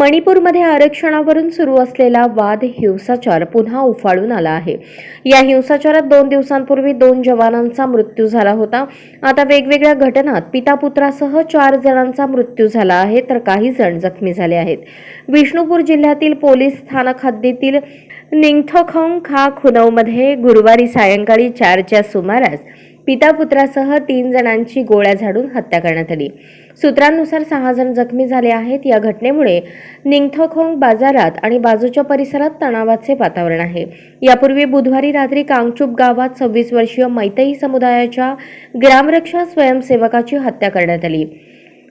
मणिपूरमध्ये आरक्षणावरून सुरू असलेला वाद हिंसाचार पुन्हा उफाळून आला आहे. या हिंसाचारात दोन दिवसांपूर्वी दोन जवानांचा मृत्यू झाला होता. आता वेगवेगळ्या घटनात पिता पुत्रासह चार जणांचा मृत्यू झाला आहे तर काही जण जखमी झाले आहेत. विष्णुपूर जिल्ह्यातील पोलीस स्थानक हद्दीतील निंगथोखोंग खा खुनौमध्ये गुरुवारी सायंकाळी चारच्या सुमारास पिता पुत्रासह तीन जणांची गोळ्या झाडून हत्या करण्यात आली. सूत्रांनुसार सहा जण जखमी झाले आहेत. या घटनेमुळे निंगथोखोंग बाजारात आणि बाजूच्या परिसरात तणावाचे वातावरण आहे. यापूर्वी बुधवारी रात्री कांगचूप गावात सव्वीस वर्षीय मैतई समुदायाच्या ग्रामरक्षा स्वयंसेवकाची हत्या करण्यात आली.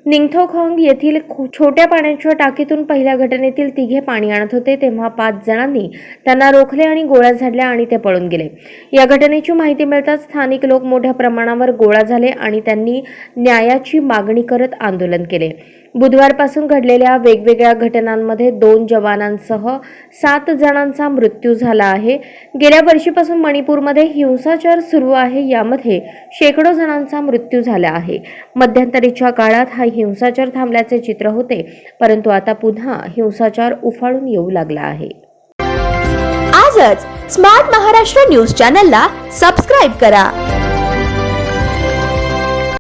निंगथोखोंग येथील छोट्या पाण्याच्या टाकीतून पहिल्या घटनेतील तिघे पाणी आणत होते. तेव्हा पाच जणांनी त्यांना रोखले आणि गोळ्या झाडल्या आणि ते पळून गेले. या घटनेची माहिती मिळताच स्थानिक लोक मोठ्या प्रमाणावर गोळा झाले आणि त्यांनी न्यायाची मागणी करत आंदोलन केले. बुधवारपासून घडलेल्या वेगवेगळ्या घटनांमध्ये दोन जवानांसह सात जणांचा मृत्यू झाला आहे. गेल्या वर्षीपासून मणिपूरमध्ये हिंसाचार सुरू आहे. यामध्ये शेकडो जणांचा मृत्यू झाला आहे. मध्यंतरीच्या काळात हा हिंसाचार थांबल्याचे चित्र होते परंतु आता पुन्हा हिंसाचार उफाळून येऊ लागला आहे. आजच स्मार्ट महाराष्ट्र न्यूज चॅनलला सबस्क्राईब करा.